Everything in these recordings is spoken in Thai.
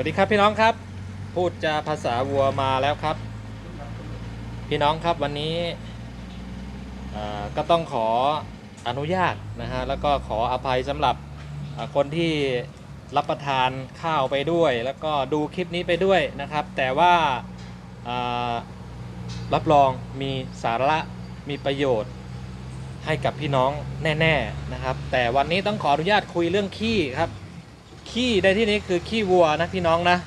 วัสดีครับพี่น้องครับ พูดจาภาษาวัวมาแล้วครับ พี่น้องครับวันนี้ก็ต้องขออนุญาตนะฮะแล้วก็ขออภัยสำหรับคนที่รับประทานข้าวไปด้วย แล้วก็ดูคลิปนี้ไปด้วยนะครับ แต่ว่ารับรองมีสาระมีประโยชน์ให้กับพี่น้องแน่ ๆนะครับ แต่วันนี้ต้องขออนุญาตคุยเรื่องขี้ครับ ขี้ในที่นี้คือขี้วัวนะพี่น้องนะ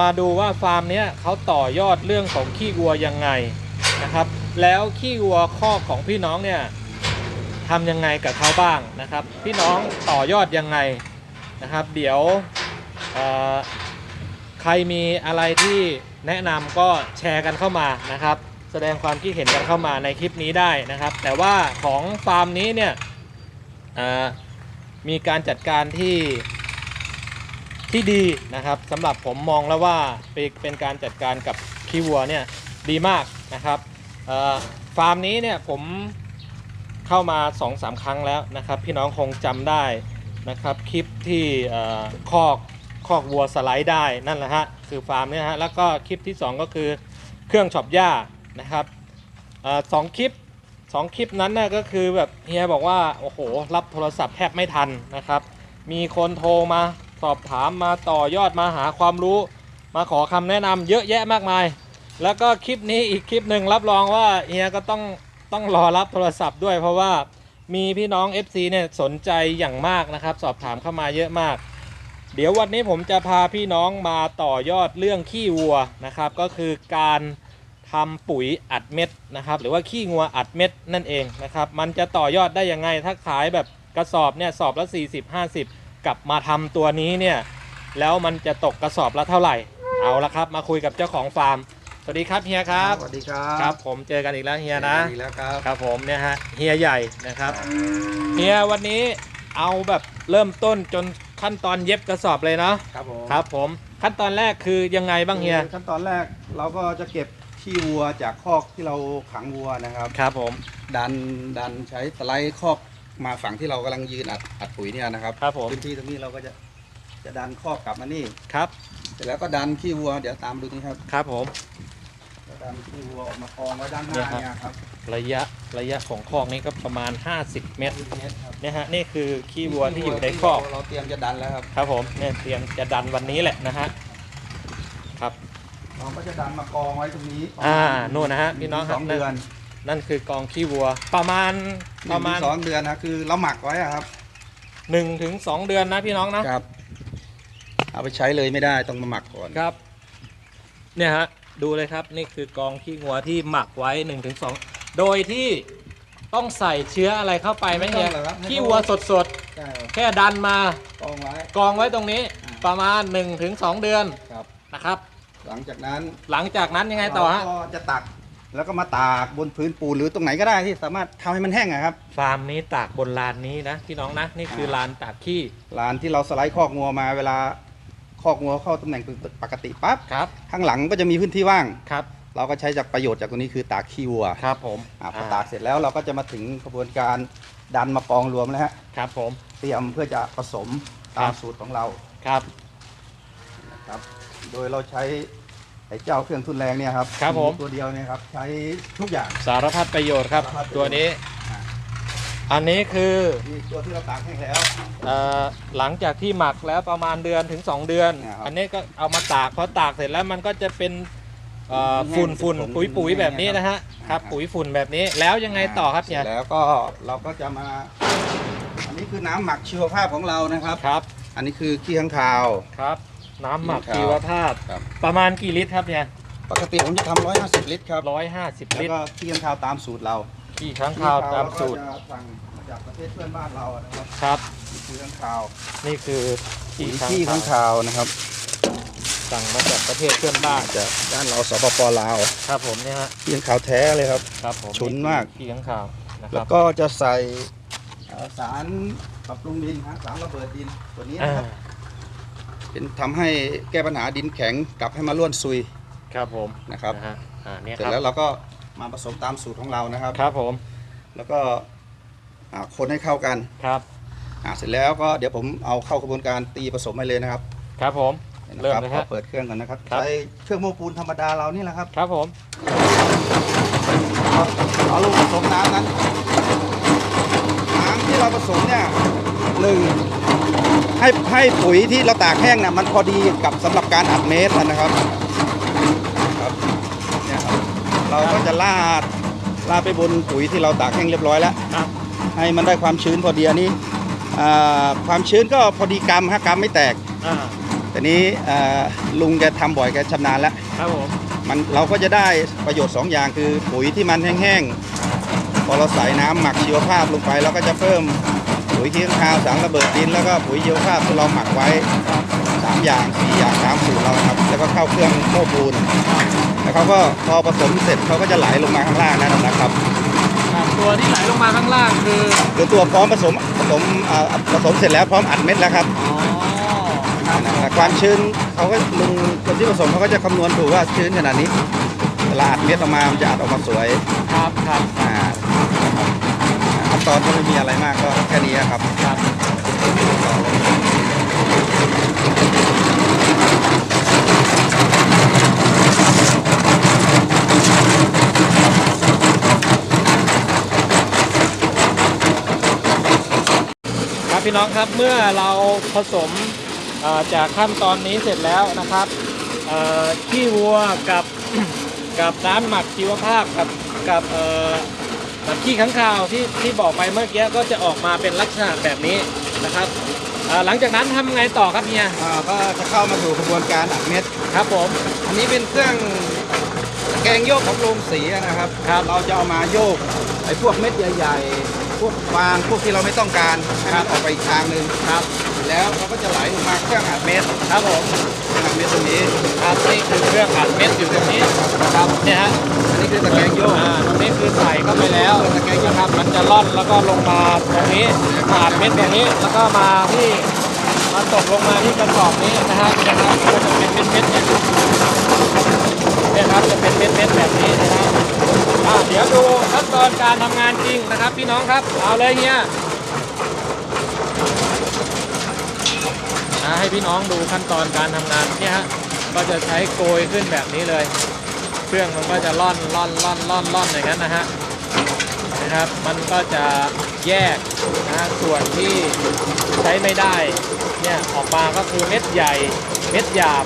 มาดูว่าฟาร์มเนี้ยเขาต่อยอดเรื่องของขี้วัวยังไงนะครับ แล้วขี้วัวข้อของพี่น้องเนี่ยทำยังไงกับเขาบ้างนะครับ พี่น้องต่อยอดยังไงนะครับ เดี๋ยวใครมีอะไรที่แนะนำก็แชร์กันเข้ามานะครับ แสดงความคิดเห็นกันเข้ามาในคลิปนี้ได้นะครับ แต่ว่าของฟาร์มนี้เนี่ยมีการจัดการที่ ที่ดีนะครับสำหรับผมมองแล้วว่าเป็นการจัดการกับขี้วัวเนี่ยดีมากนะครับฟาร์มนี้เนี่ยผมเข้ามา2อสาครั้งแล้วนะครับ พี่น้องคงจำได้นะครับคลิปที่เอ่อคอกคอกวัวสไลด์ได้นั่นแหละฮะคือฟาร์มเนี่ยฮะแล้วก็คลิปที่ 2 ก็คือเครื่องช็อปหญ้านะครับอสองคลิปสองคลิปนั้นน่ะก็คือแบบเฮียบอกว่าโอ้โหรับโทรศัพท์แทบไม่ทันนะครับ มีคนโทรมา สอบถามมาต่อยอดมาหาความรู้ มาขอคำแนะนำเยอะแยะมากมาย แล้วก็คลิปนี้อีกคลิปหนึ่งรับรองว่าเฮียก็ต้องต้องรอรับโทรศัพท์ด้วย เพราะว่ามีพี่น้อง FC เนี่ยสนใจอย่างมากนะครับ สอบถามเข้ามาเยอะมาก เดี๋ยววันนี้ผมจะพาพี่น้องมาต่อยอดเรื่องขี้วัวนะครับ ก็คือการทำปุ๋ยอัดเม็ดนะครับ หรือว่าขี้งัวอัดเม็ดนั่นเองนะครับ มันจะต่อยอดได้ยังไงถ้าขายแบบกระสอบเนี่ยสอบละ40 50 กลับมาทำตัวนี้เนี่ยแล้วมันจะตกกระสอบละเท่าไหร่ เอาละครับ มาคุยกับเจ้าของฟาร์ม สวัสดีครับเฮียครับสวัสดีครับครับ ผมเจอกันอีกแล้วเฮียนะดีแล้วครับครับผมเนี่ยฮะเฮียใหญ่นะครับเฮียวันนี้เอาแบบเริ่มต้นจนขั้นตอนเย็บกระสอบเลยเนาะครับผมครับผมขั้นตอนแรกคือยังไงบ้างเฮียขั้นตอนแรกเราก็จะเก็บขี้วัวจากคอกที่เราขังวัวนะครับ ครับผมดันดันใช้สไลด์คอก มาฝั่งที่เรากำลังยืนอัดอัดปุ๋ยเนี่ยนะครับครับผม พื้นที่ตรงนี้เราก็จะจะดันคอกกลับมานี่ครับเสร็จแล้วก็ดันขี้วัวเดี๋ยวตามดูนี่ครับครับผมจะดันขี้วัวออกมากองไว้ด้านหน้าเนี่ยครับเนี่ยครับระยะระยะของคอกนี้ก็ประมาณ 50 เมตรเมตรครับเนี่ยฮะนี่คือขี้วัวที่อยู่ในคอกเราเตรียมจะดันแล้วครับครับผมเนี่ยเตรียมจะดันวันนี้แหละนะฮะครับเราก็จะดันมากองไว้ตรงนี้อ่านู่นนะฮะพี่น้องคสรับองเดือน นั่นคือกองขี้วัว ประมาณหปนึ่ระงมาถึณงสองเดือนนะคือเราหมักไว้อะครับ1ถึง2เดือนนะพี่น้องนะครับ เอาไปใช้เลยไม่ได้ต้องมาหมักก่อนครับ เนี่ยฮะดูเลยครับนี่คือกองขี้งัวที่หมักไว้1นถึงสโดยที่ต้องใส่เชื้ออะไรเข้าไปไหมเฮียไม่ต้องหรอกครับขี้วัวสดใช่ครับๆ แค่ดันมา กองไว้ กองไว้ตรงนี้อ่า ประมาณ1ถึง2เดือนครับ นะครับ หลังจากนั้นหลังจากนั้นยังไงต่อฮะ เราก็จะตัก แล้วก็มาตากบนพื้นปูนหรือตรงไหนก็ได้ที่สามารถทำให้มันแห้งอะครับ ฟาร์มนี้ตากบนลานนี้นะพี่น้องนะนี่คือลานตากขี้ลานที่เราสไลด์คอกงัวมาเวลาคอกงัวเข้าตำแหน่งปกติปั๊บครับข้างหลังก็จะมีพื้นที่ว่าง ครับเราก็ใช้จากประโยชน์จากตรงนี้คือตากขี้วัวครับผมอ่าพอตากเสร็จแล้วเราก็จะมาถึงกระบวนการดันมากองรวมแล้วฮะครับผม เตรียมเพื่อจะผสมตามสูตรของเราครับ นะครับ โดยเราใช้ ไอ้เจ้าเครื่องทุนแรงเนี่ยครับครับผม ตัวเดียวเนี่ยครับใช้ทุกอย่าง สารพัดประโยชน์ครับ สารพัดประโยชน์ ตัวนี้อ่าอันนี้คือนี่ตัวที่เราตากแห้งแล้ว เอ่อหลังจากที่หมักแล้วประมาณเดือนถึง 2 เดือนอ่าครับอันนี้ก็เอามาตากพอตากเสร็จแล้วมันก็จะเป็นเอ่อแห้งฝุ่นฝุ่นเป็นผงปุ๋ยปุ๋ยแห้งแบบนี้นะฮะครับครับอ่าปุ๋ยฝุ่นแบบนี้แล้วยังไงต่อครับเสเนี่ร็ยจแล้วก็เราก็จะมา อันนี้คือน้ำหมักชีวภาพของเรานะครับ ครับอันนี้คือขี้ข้างคาว ครับ น้ำหมักครับชีวภาพ ครับ ประมาณกี่ลิตรครับเนี่ยปกติผมจะทำ150ลิตรครับ ร้อยห้าสิบแล้วลิตรก็ขี้ข้างคาวตามสูตรเราขี้ค้างคาวตามสูตรขี้ข้วเก็จะสั่งมาจากประเทศเพื่อนบ้านเรานะครับครับนี่คือข้างคาวนี่คือปุ๋ขี้ยค้างขี้ข้างคาวคาวนะครับสั่งมาจากประเทศเพื่อนบ้านจากด้านเราสปปลาวครับผมเนี่ยฮะขี้ข้างคาวแท้เลยครับ ครับผมฉุนมากขี้ค้างคาวนะคแล้วรับก็จะใส่เอ่อสารปรับปรุงดินฮะสารระเบิดดินตัวนี้อ่านะครับ เป็นทำให้แก้ปัญหาดินแข็งกลับให้มาล้วนซุย ครับผมนะครับ นะฮะอ่าเนี่ยเสร็คจรับแล้วเราก็มาผสมตามสูตรของเรานะครับ ครับผมแล้วก็อ่าคนให้เข้ากันครับอ่าเสร็จแล้วก็เดี๋ยวผมเอาเข้ากระบวนการตีผสมให้เลยนะครับครับผมนะเริ่มครับเลยขอฮะเปิดเครื่องก่อนนะครับครับ ใช้เครื่องโม้ปูนธรรมดาเรานี่แหละครับ ครับผมเอาลูกผสมน้ำนั้นน้ำที่เราผสมเนี่ย หนึ่งให้ให้ปุ๋ยที่เราตากแห้งเนี่ยมันพอดีกับสำหรับการอัดเม็ดนะครับครับเนี่ยครับเราก็จะลาดลาดไปบนปุ๋ยที่เราตากแห้งเรียบร้อยแล้วครับ ให้มันได้ความชื้นพอดีอันนี้อ่าความชื้นก็พอดีกรัมฮะกรัมไม่แตกอ่าแต่นี้อ่าลุงแกทำบ่อยแกชำนาญแล้ว ครับผมมันเราก็จะได้ประโยชน์2อย่างคือปุ๋ยที่มันแห้งๆ พอเราใส่น้ำหมักชีวภาพลงไปเราก็จะเพิ่ม ปุ๋ยขี้ข้างคาวสารระเบิดดินแล้วก็ปุ๋ยชีวภาพที่เราหมักไว้สามอย่างสี่อย่างตามสูตรเราครับ แล้วก็เข้าเครื่องโม้ปูนแล้วเขาก็พอผสมเสร็จเขาก็จะไหลลงมาข้างล่างนั่นนะครับครับตัวที่ไหลลงมาข้างล่างคือคือตัวพร้อมผสมผสมอ่าผสมเสร็จแล้วพร้อมอัดเม็ดแล้วครับอ๋อครับแต่ความชื้นเขาก็ลุงคนที่ผสมเขาก็จะคำนวณถูกว่าชื้นขนาดนี้เวลาอัดเม็ดออกมามันจะอัดออกมาสวยครับครับอ่านะครับขั้น ตอนก็ไม่มีอะไรมากก็แค่นี้ครับครับครับพี่น้องครับเมื่อเราผสมจากขั้นตอนนี้เสร็จแล้วนะครับเอ่อขี้วัวกับกับน้ำหมักชีวภาพกับกับ กับขี้ข้างคาวที่ที่บอกไปเมื่อกี้ก็จะออกมาเป็นลักษณะแบบนี้นะครับเอ่อหลังจากนั้นทำไงต่อครับเฮียอ่าก็จะเข้ามาสู่กระบวนการอัดเม็ด ครับผม อันนี้เป็นเครื่องแกงโยกของโรงสีนะครับครับ เราจะเอามาโยกไอ้พวกเม็ดใหญ่ ๆ พวกฟางพวกที่เราไม่ต้องการให้มันออกไปอีกทางหนึ่งครับ แล้วเราก็จะไหลลงมาเครื่องอัดเม็ดครับผมเครื่องอัดเม็ดตรงนี้ครับนี่คือเครื่องอัดเม็ดอยู่ตรงนี้ครับเนี่ยฮะอันนี้คือตะแกรงโยกอ่าตรงนี้คือใส่เข้าไปแล้วตะแกรงโยกนะครับมันจะล่อนแล้วก็ลงมาตรงนี้ผ่านเม็ดตรงนี้แล้วก็มาที่มาตกลงมาที่กระสอบนี้นะครับนะครับก็จะเป็นเม็ดๆเนี่ยเนี่ยครับจะเป็นเม็ดๆแบบนี้นะครับอ่าเดี๋ยวดูขั้นตอนการทำงานจริงนะครับพี่น้องครับเอาเลยเฮีย อ่าให้พี่น้องดูขั้นตอนการทำงานเนี่ยฮะก็จะใช้โกยขึ้นแบบนี้เลย เครื่องมันก็จะล่อนล่อนล่อนล่อนล่อนอย่างนั้นนะฮะนะครับมันก็จะแยกนะฮะส่วนที่ใช้ไม่ได้เนี่ยออกมาก็คือเม็ดใหญ่เม็ดหยาบ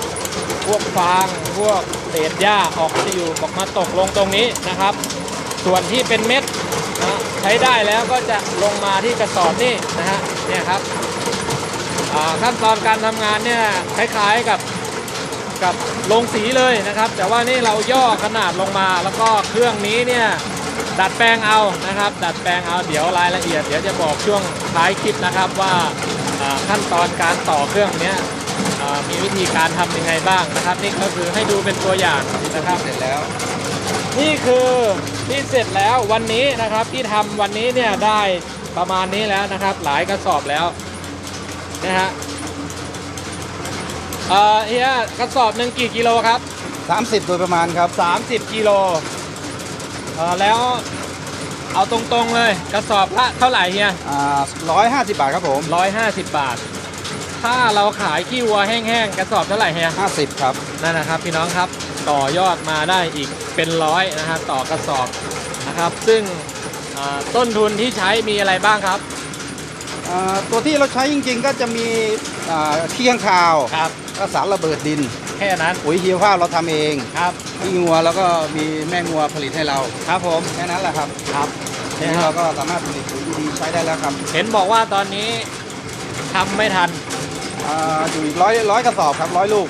พวกฟางพวกเศษหญ้าออกจะอยู่ออกมาตกลงตรงนี้นะครับ ส่วนที่เป็นเม็ดนะใช้ได้แล้วก็จะลงมาที่กระสอบนี่นะฮะเนี่ยครับ ขั้นตอนการทำงานเนี่ยคล้ายๆกับกับลงสีเลยนะครับ แต่ว่านี่เราย่อขนาดลงมา แล้วก็เครื่องนี้เนี่ยดัดแปลงเอานะครับ ดัดแปลงเอาเดี๋ยวรายละเอียดเดี๋ยวจะบอกช่วงท้ายคลิปนะครับว่าอ่าขั้นตอนการต่อเครื่องเนี้ยอ่ามีวิธีการทำยังไงบ้างนะครับ นี่ก็คือให้ดูเป็นตัวอย่างนะครับเสร็จแล้ว นี่คือที่เสร็จแล้ววันนี้นะครับที่ทำวันนี้เนี่ยได้ประมาณนี้แล้วนะครับ หลายกระสอบแล้ว นะฮะเอ่อเฮียกระสอบหนึ่งกี่กิโลครับ 30 โดยประมาณครับ 30กิโลเอ่อแล้วเอาตรงๆเลยกระสอบละเท่าไหร่เฮียอ่า150 บาทครับผม 150 บาท ถ้าเราขายขี้วัวแห้งๆกระสอบเท่าไหร่เฮีย50 ครับ นั่นนะครับ พี่น้องครับต่อยอดมาได้อีกเป็นร้อยนะฮะต่อกระสอบนะครับ ซึ่งอ่าต้นทุนที่ใช้มีอะไรบ้างครับอ่า ตัวที่เราใช้จริงๆ ก็จะมีอ่าเคียงคาวครับก็สารระเบิดดิน แค่นั้นปุ๋ยชีวภาพเราทำเองครับที่งัวแล้วก็มีแม่งัวผลิตให้เราครับผมแค่นั้นแหละครับครับทีเนี่ยนี้ครัเราบก็สามารถผลิตปุ๋ยดีๆใช้ได้แล้วครับ เห็นบอกว่าตอนนี้ทำไม่ทันอ่าอยู่อีกร้อยร้อยกระสอบครับร้อยลูก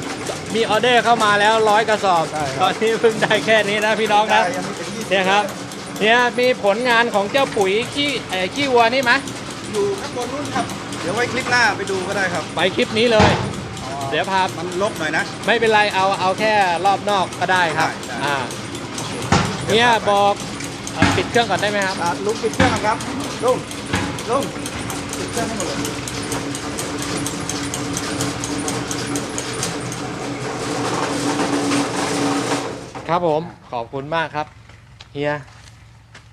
มีออเดอร์เข้ามาแล้วร้อยกระสอบใช่ครับตอนนี้เพิ่งได้แค่นี้นะพี่น้องนะได้ยังไม่ถึง20เนี่ยครับเนี่ยมีผลงานของเจ้าปุ๋ยขี้เอ่อขี้วัวนี่ไหม อยู่ข้างบนนู้นครับ เดี๋ยวไว้คลิปหน้าไปดูก็ได้ครับไปคลิปนี้เลย เดี๋ยวพา มันลบหน่อยนะ ไม่เป็นไรเอาเอาแค่รอบนอกก็ได้ครับได้ได้ อ่าเนี่ยบอกเอ่อปิดเครื่องก่อนได้ไหมครับ อ่าลุงปิดเครื่องก่อนครับลุงลุงปิดเครื่องให้หมดเลยครับผมขอบคุณมากครับ เฮีย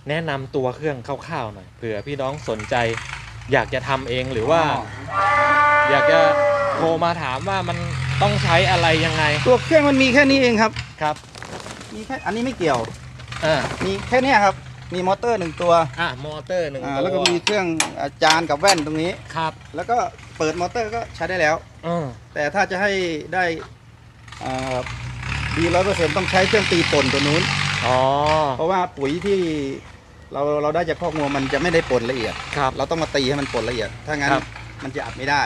แนะนำตัวเครื่องคร่าวๆหน่อยเผื่อพี่น้องสนใจ อยากจะทำเองหรือว่า อยากจะโทรมาถามว่ามันต้องใช้อะไรยังไงตัวเครื่องมันมีแค่นี้เองครับ ครับมีแค่อันนี้ไม่เกี่ยว อ่ามีแค่เนี้ยครับ มีมอเตอร์หนึ่งตัวอะมอเตอร์หนึ่งอ่าตัวแล้วก็มีเครื่องอาจานกับแว่นตรงนี้ ครับแล้วก็เปิดมอเตอร์ก็ใช้ได้แล้วอืมแต่ถ้าจะให้ได้อ่าดีร้อยเปอร์เซ็นต์ต้องใช้เครื่องตีป่นตัวนู้น อ๋อเพราะว่าปุ๋ยที่ เราเราได้จากคอกงัวมันจะไม่ได้ป่นละเอียด ครับ เราต้องมาตีให้มันป่นละเอียด ถ้างั้นครับ มันจะอัดไม่ได้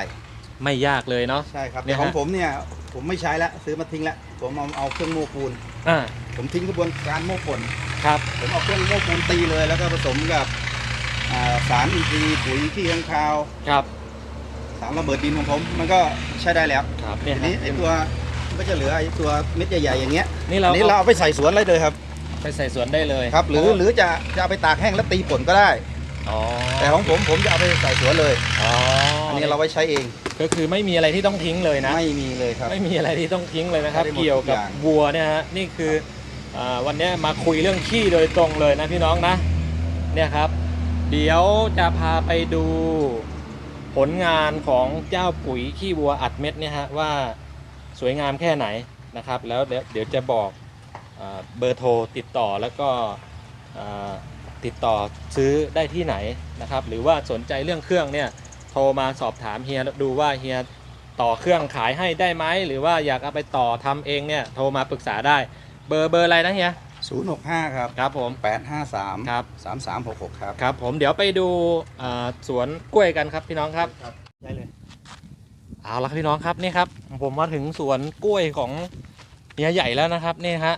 ไม่ยากเลยเนาะ ใช่ครับเนี่แต่ยของฮะผมเนี่ยผมไม่ใช้แล้วซื้อมาทิ้งแล้วผมเอาเอาเครื่องโม้ปูน อ่าผมทิ้งกระบวนการโม้ป่น ครับ ผมเอาเครื่องโม้ปูนตีเลย แล้วก็ผสมกับอ่าสารอินทรีย์ปุ๋ยขี้ข้างคาว ครับสารระเบิดดินของผม มันก็ใช้ได้แล้วครับทีเนี่ยนี้ไอ้ตัวมันก็จะเหลือไอ้ตัวเม็ดใหญ่ๆอย่างเงี้ยนี่เราอันนี้เราเอาไปใส่สวนเลยเลยครับ ไปใส่สวนได้เลยครับ หรือหรือจะจะเอาไปตากแห้งแล้วตีป่นก็ได้ อ๋อแต่ของผมผมจะเอาไปใส่สวนเลยอ๋ออัอันนี้เราไว้ใช้เองก็คือไม่มีอะไรที่ต้องทิ้งเลยนะ ไม่มีเลยครับ ไม่มีอะไรที่ต้องทิ้งเลยนะครับใช้ได้หมดเกี่ยวกับทุกอย่าง วัวเนี่ยฮะนี่คืออาวันเนี้ยมาคุยเรื่องขี้โดยตรงเลยนะพี่น้องนะเนี่ยครับ เดี๋ยวจะพาไปดูผลงานของเจ้าปุ๋ยขี้วัวอัดเม็ดเนี่ยฮะว่าสวยงามแค่ไหนนะครับ แล้วเดี๋ยวเดี๋ยวจะบอกอา เบอร์โทรติดต่อแล้วก็อ่าติดต่อซื้อได้ที่ไหนนะครับ หรือว่าสนใจเรื่องเครื่องเนี่ยโทรมาสอบถามเฮียดูว่าเฮียต่อเครื่องขายให้ได้ไหมหรือว่าอยากเอาไปต่อทำเองเนี่ยโทรมาปรึกษาได้ เบอร์เบอร์อะไรนะเฮีย065 ครับ ครับผม853ครับ3366 ครับ ครับผมเดี๋ยวไปดูอ่าสวนกล้วยกันครับพี่น้องครับได้เลยเอาละครับพี่น้องครับนี่ครับ ผมมาถึงสวนกล้วยของเฮียใหญ่แล้วนะครับนี่ฮะ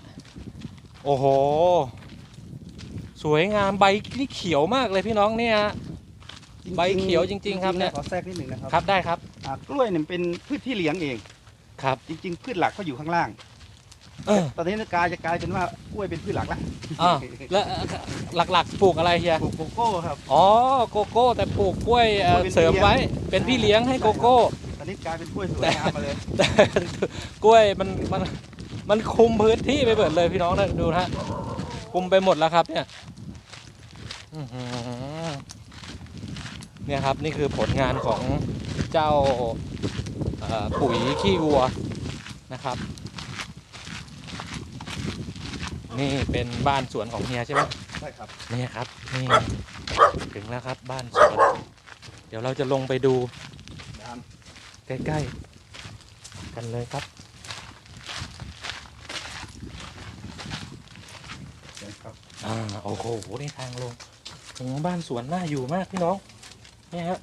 โอ้โห สวยงามใบนี่เขียวมากเลยพี่น้องเนี่ยฮะใบเขียวจริง ๆ ครับเนี่ยขอแทรกนิดหนึ่งนะครับครับได้ครับอ่ากล้วยเนี่ยเป็นพืชที่เลี้ยงเอง ครับจริง ๆ พืชหลักเขาอยู่ข้างล่าง เออตอนนี้กลายจะกลายเป็นว่ากล้วยเป็นพืชหลักแล้วอ่าแล้วเอ่อหลักๆปลูกอะไรเฮียปลูกโกโก้ครับ อ๋อโกโก้ แต่ปลูกกล้วยเอ่อเป็นพี่เสริมไว้เลี้ยงเป็นพี่เลี้ยงให้โกโก้ ตอนนี้กลายเป็นกล้วยสวยงามมาเลย แต่กล้วยมันมัน มันคุมพื้นที่ไปเบิดเลยพี่น้องนะดูนะฮะคุมไปหมดแล้วครับเนี่ยอื้อหือเนี่ยครับนี่คือผลงานของเจ้าเอ่อปุ๋ยขี้วัวนะครับ นี่เป็นบ้านสวนของเฮียใช่ไหมใช่ครับนี่ครับนี่ถึงแล้วครับบ้านสวนเดี๋ยวเราจะลงไปดูดามใกล้ๆกันเลยครับ เชิญครับ อ่าโอ้โหนี่ทางลงโอ้โหบ้านสวนน่าอยู่มากพี่น้องเนี่ยฮะ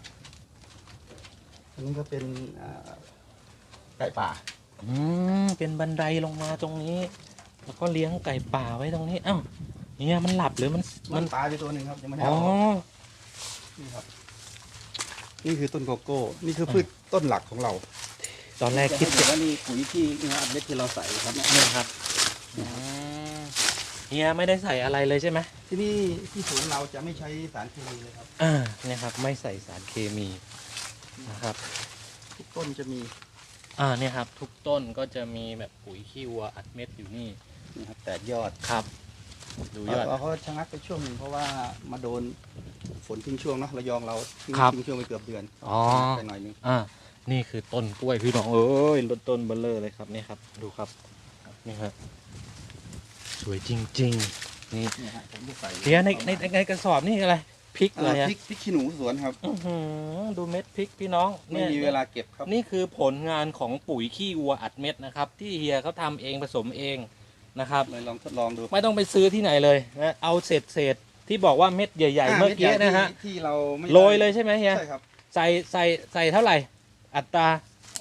อันนี้ก็เป็นอ่าไก่ป่า อืมเป็นบันไดลงมาตรงนี้ แล้วก็เลี้ยงไก่ป่าไว้ตรงนี้ เอ้าเนี่ยมันหลับหรือมันมัมันนตายไปตัวหนึ่งครับยังไม่ได้อ๋อ เอานี่ครับ นี่คือต้นโกโก้ นี่คือพืชต้นหลักของเรา ตอนแรกคิดจะจะ ว่านี่ปุ๋ยที่เนี่ยอัดเม็ดที่เราใส่ครับเนี่ยเนี่ยครับอืม เฮียไม่ได้ใส่อะไรเลยใช่ไหมที่นี่ที่สวนเราจะไม่ใช้สารเคมีเลยครับ อ่าเนี่ยครับ ไม่ใส่สารเคมีนะครับ ทุกต้นจะมีอ่าเนี่ยครับ ทุกต้นก็จะมีแบบปุ๋ยขี้วัวอัดเม็ดอยู่นี่นะครับแตกยอดครับ ดูยอด เราก็ชะงักไปช่วงหนึ่งเพราะว่ามาโดนฝนทิ้งช่วงเนาะระยองเราทิ้งครับ ทิ้งช่วงไปเกือบเดือนอ๋อ ไปหน่อยนึงอ่า นี่คือต้นกล้วยพี่น้องเอ้ยต้นต้นเบลเลอร์เลยครับนี่ครับ ดูครับ นี่ครับ สวยจริงๆนี่เนี่ยฮะผมจะใส่เฮียในในในกระสอบนี่อะไรพริกอะไรอ่าอะพริกพริกขี้หนูสวนครับ อื้อหือดูเม็ดพริกพี่น้องไม่เนี่ยมีเวลาเก็บครับนี่คือผลงานของปุ๋ยขี้วัวอัดเม็ดนะครับ ที่เฮียเขาทำเองผสมเองนะครับ เลยลองทดลองดูไม่ต้องไปซื้อที่ไหนเลยนะเอาเศษเศษๆที่บอกว่าเม็ดใหญ่ ๆ เมื่อกี้ม็ดใหญ่นะฮะที่ที่เราไม่โรยเลยใช่ไหมเฮียใช่ครับใส่ใส่ใส่เท่าไหร่ อัตรา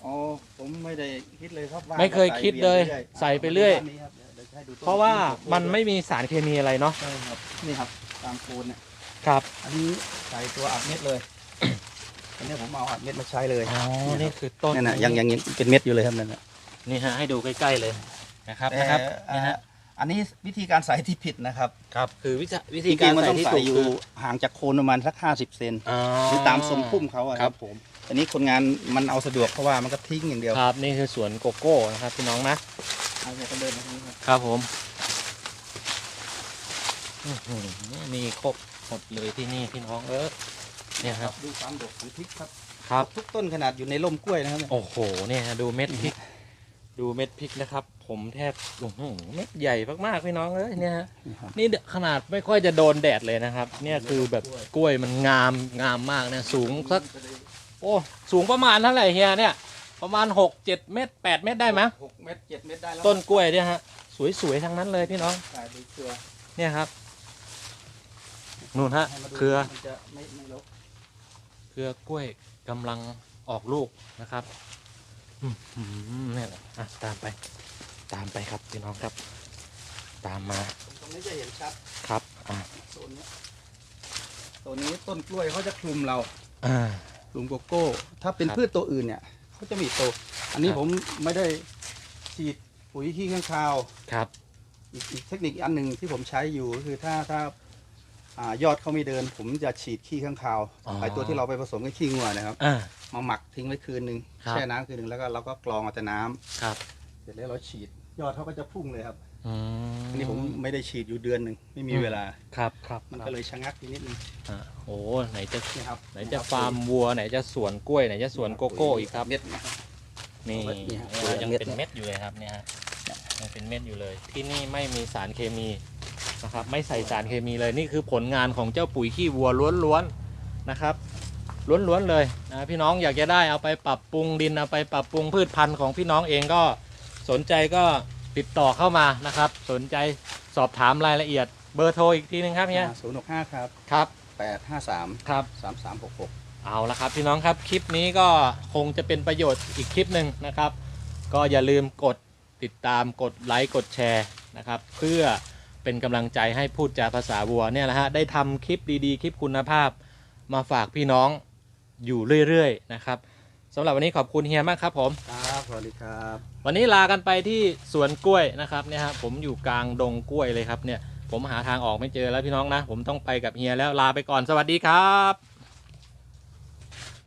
อ๋อผมไม่ได้คิดเลยครับว่าไม่เคยคิดเลยใส่ใส่ไปเรื่อยานี้ครับเดี๋ยวจะ ให้ดูต้นเพราะว่าต้มันไม่มีสารเคมีอะไรเนาะใช่ครับนี่ครับตามโคนเนี่ยครับอันนี้ใส่ตัวอัดเม็ดเลยอันนี้ผมเอาอัดเม็ดมาใช้เลยอ๋อนี่คือต้นนั่นน่ะยังยังยังเป็นเม็ดอยู่เลยครับนั่นน่ะนี่ฮะให้ดูใกล้ ๆเลยนะครับแต่นะครับอ่านะฮะอันนี้วิธีการใส่ที่ผิดนะครับครับ คือวิธีวิจธีริการงๆมันใส่ต้องที่ใส่ถูกอยู่คือห่างจากโคนประมาณสักห้าสิบเซนอ๋อหรือตามทรงพุ่มเขาอะครับผม อันนี้คนงานมันเอาสะดวกเพราะว่ามันก็ทิ้งอย่างเดียวครับนี่คือสวนโกโก้นะครับพี่น้องนะเอาเนี่ยก็เดินมาทางนี้ครับครับผมอื้อหือมีครบหมดเลยที่นี่พี่น้องเออเนี่ยครับดูความดกของพริกครับครับ ทุกต้นขนาดอยู่ในร่มกล้วยนะครับเนี่ยโอ้โหเนี่ยฮะดูเม็ดพริก ดูเม็ดพริกนะครับ ผมแทบโอ้โหเม็ดใหญ่มากๆพี่น้องเอ้ยเนี่ยฮะนี่ครับนี่ขนาดไม่ค่อยจะโดนแดดเลยนะครับ เนี่ยคือแบบกล้วยมันงามงามมากเนี่ยสูงสัก โอ้สูงประมาณเท่าไหร่เฮียเนี่ย ประมาณหกเจ็ดเมตรแปดเมตรได้ไหมยหกเม็ดเจ็ดเม็ดได้แล้วต้นกล้วยเนี่ยฮะ สวยๆทั้งนั้นเลยพี่น้องใช่ดูเครือเนี่ยครับนู่นฮะให้มาดูเครือ มันจะไม่ไม่ลกเครือกล้วยกำลังออกลูกนะครับอืมอืมเนี่ยแหละอะตามไป ตามไปครับพี่น้องครับ ตามมาตรงนี้จะเห็นชัดครับอะโซนเนี้ยตัวนี้ต้นกล้วยเขาจะคลุมเรา อ่า คลุมโกโก้ ถ้าเป็นครับพืชตัวอื่นเนี่ยเขาจะไมีโต อันนี้ครับ ผมไม่ได้ฉีดปุ๋ยขี้ข้างคาว ครับ อีกอีกเทคนิคอันหนึ่งที่ผมใช้อยู่ก็คือถ้าถ้าอ่ายอดเขาไม่เดิน ผมจะฉีดขี้ข้างคาวอ๋อ ไอตัวที่เราไปผสมกับขี้งัวนะครับ อ่า มาหมักทิ้งไว้คืนหนึ่งครับ แช่น้ำคืนหนึ่งแล้วก็เราก็กรองเอาแต่น้ำครับ เสร็จแล้วเราฉีด ยอดเขาก็จะพุ่งเลยครับ อืมอันนี้ผมไม่ได้ฉีดอยู่เดือนหนึ่งไม่มีอืมเวลา ครับครับมันครับก็เลยชะงักไปนิดนึงอ่าโอ้ไหนจะนี่ครับไหนจะฟาร์มวัวไหนจะสวนกล้วยไหนจะสวนโกโก้อีกครับ เม็ดนะครับ นี่นี่ฮะเนี่ยยังเม็ดเป็นเม็ดอยู่เลยครับเนี่ยฮะยังเป็นเม็ดอยู่เลย ที่นี่ไม่มีสารเคมีนะครับ ไม่ใส่สารเคมีเลยนี่คือผลงานของเจ้าปุ๋ยขี้วัวล้วนๆนะครับล้วนๆเลยนะพี่น้องอยากจะได้เอาไปปรับปรุงดินเอาไปปรับปรุงพืชพันธุ์ของพี่น้องเองก็สนใจก็ ติดต่อเข้ามานะครับ สนใจสอบถามรายละเอียดเบอร์โทรอีกทีนึงครับเนี่ยศูนย์หกห้าครับครับแปดห้าสามครับ สามสามหกหก เอาละครับพี่น้องครับคลิปนี้ก็คงจะเป็นประโยชน์อีกคลิปหนึ่งนะครับ ก็อย่าลืมกดติดตามกดไลค์กดแชร์นะครับ เพื่อเป็นกำลังใจให้พูดจาภาษาวัวเนี่ยแหละฮะได้ทำคลิปดีๆ คลิปคุณภาพ มาฝากพี่น้องอยู่เรื่อยๆนะครับสำหรับวันนี้ขอบคุณเฮียมากครับผม ครับ สวัสดีครับ วันนี้ลากันไปที่สวนกล้วยนะครับเนี่ยฮะผมอยู่กลางดงกล้วยเลยครับเนี่ย ผมหาทางออกไม่เจอแล้วพี่น้องนะ ผมต้องไปกับเฮียแล้วลาไปก่อนสวัสดีครับ